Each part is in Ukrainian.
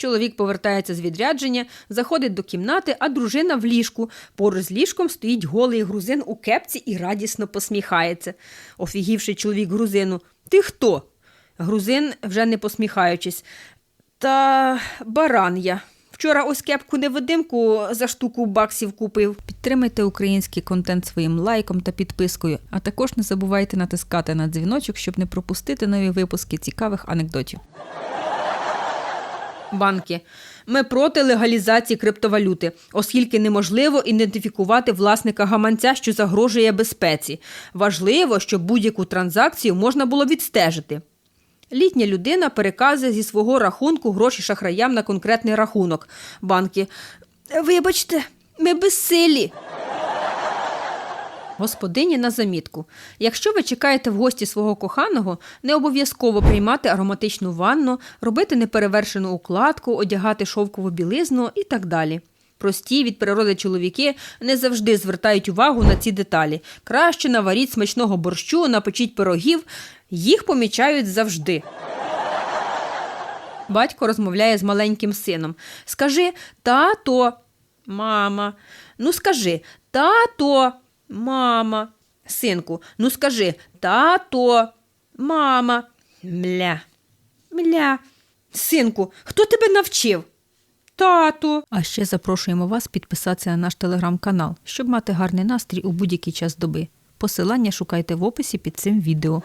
Чоловік повертається з відрядження, заходить до кімнати, а дружина в ліжку. Поруч з ліжком стоїть голий грузин у кепці і радісно посміхається. Офігівши чоловік грузину. Ти хто? Грузин, вже не посміхаючись. Та баран я. Вчора ось кепку невидимку за штуку баксів купив. Підтримайте український контент своїм лайком та підпискою, а також не забувайте натискати на дзвіночок, щоб не пропустити нові випуски цікавих анекдотів. Банки. Ми проти легалізації криптовалюти, оскільки неможливо ідентифікувати власника гаманця, що загрожує безпеці. Важливо, щоб будь-яку транзакцію можна було відстежити. Літня людина переказує зі свого рахунку гроші шахраям на конкретний рахунок. Банки. Вибачте, ми безсилі. Господині на замітку. Якщо ви чекаєте в гості свого коханого, не обов'язково приймати ароматичну ванну, робити неперевершену укладку, одягати шовкову білизну і так далі. Прості від природи чоловіки не завжди звертають увагу на ці деталі. Краще наваріть смачного борщу, напечіть пирогів, їх помічають завжди. Батько розмовляє з маленьким сином. Скажи, тато, мама. Ну скажи, тато, мама. Синку, ну скажи, тато, мама. Мля. Мля. Синку, хто тебе навчив? Тату. А ще запрошуємо вас підписатися на наш телеграм-канал, щоб мати гарний настрій у будь-який час доби. Посилання шукайте в описі під цим відео.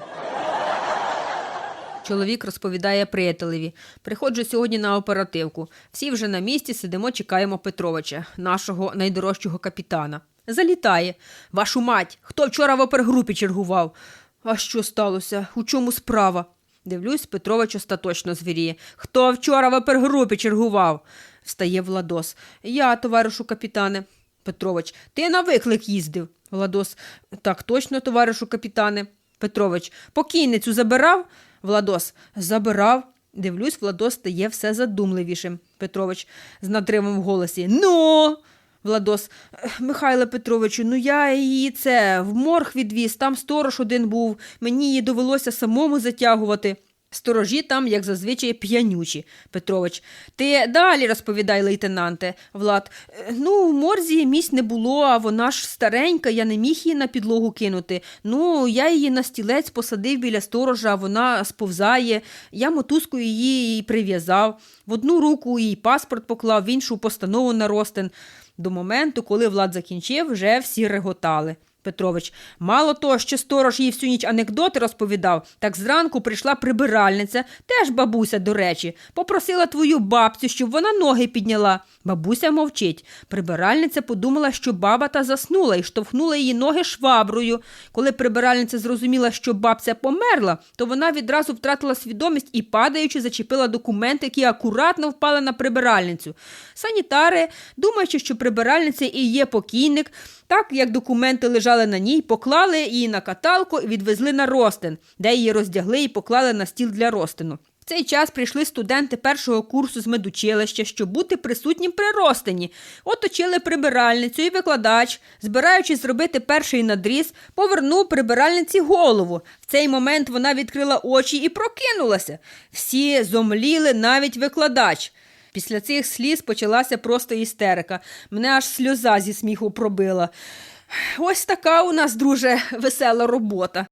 Чоловік розповідає приятелеві. Приходжу сьогодні на оперативку. Всі вже на місці сидимо, чекаємо Петровича, нашого найдорожчого капітана. Залітає. Вашу мать, хто вчора в опергрупі чергував? А що сталося? У чому справа? Дивлюсь, Петрович остаточно звіріє. Хто вчора в опергрупі чергував? Встає Владос. Я, товаришу капітане. Петрович, ти на виклик їздив. Владос. Так точно, товаришу капітане. Петрович, покійницю забирав? Владос. Забирав. Дивлюсь, Владос стає все задумливішим. Петрович з натримом в голосі. Ну. Владос, Михайле Петровичу, ну я її це в морг відвіз, там сторож один був, мені її довелося самому затягувати. Сторожі там, як зазвичай, п'янючі. Петрович. Ти далі розповідай, лейтенанте. Влад. «Е, Ну, в морзі місць не було, а вона ж старенька, я не міг її на підлогу кинути. Ну, я її на стілець посадив біля сторожа, вона сповзає. Я мотузкою її прив'язав. В одну руку їй паспорт поклав, в іншу постанову на розтин. До моменту, коли Влад закінчив, вже всі реготали. Петрович, мало того, що сторож їй всю ніч анекдоти розповідав, так зранку прийшла прибиральниця, теж бабуся, до речі, попросила твою бабцю, щоб вона ноги підняла. Бабуся мовчить. Прибиральниця подумала, що баба та заснула і штовхнула її ноги шваброю. Коли прибиральниця зрозуміла, що бабця померла, то вона відразу втратила свідомість і, падаючи, зачепила документи, які акуратно впали на прибиральницю. Санітари, думаючи, що прибиральниця і є покійник, так як документи лежали на ній, поклали її на каталку і відвезли на ростин, де її роздягли і поклали на стіл для розтину. В цей час прийшли студенти першого курсу з медучилища, щоб бути присутнім при розтині. Оточили прибиральницю і викладач, збираючись зробити перший надріз, повернув прибиральниці голову. В цей момент вона відкрила очі і прокинулася. Всі зомліли, навіть викладач. Після цих сліз почалася просто істерика. Мене аж сльоза зі сміху пробила. Ось така у нас, друже, весела робота.